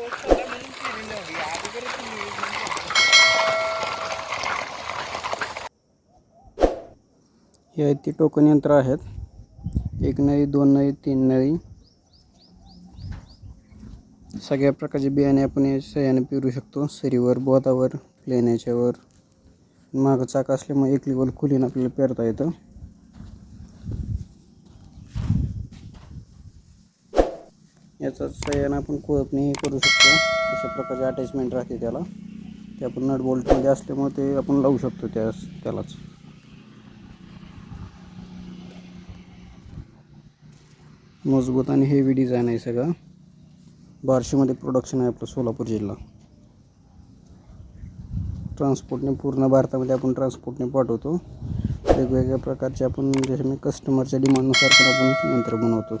हे आहेत ती टोकन यंत्र आहेत. एक नळी दोन नळी तीन नळी. सगळ्या प्रकारचे बियाणे आपण या सह्याने पेरू शकतो. सरीवर बोतावर लेण्याच्यावर मागं चाक असल्यामुळे एक लेवल खुलीन आपल्याला पेरता येतं. याचा सहाय्यानं आपण कोळपणी करू शकतो. अशा प्रकारचे अटॅचमेंट राहते त्याला. ते आपण नट बोल्टमध्ये असल्यामुळे ते आपण लावू शकतो त्या त्यालाच. मजबूत आणि हेवी डिझाईन आहे सगळं. बार्शीमध्ये प्रोडक्शन आहे आपलं सोलापूर जिल्हा. ट्रान्सपोर्टने पूर्ण भारतामध्ये आपण ट्रान्सपोर्टने पाठवतो. वेगवेगळ्या प्रकारचे आपण जसे मी कस्टमरच्या डिमांडनुसार पण आपण यंत्र बनवतो.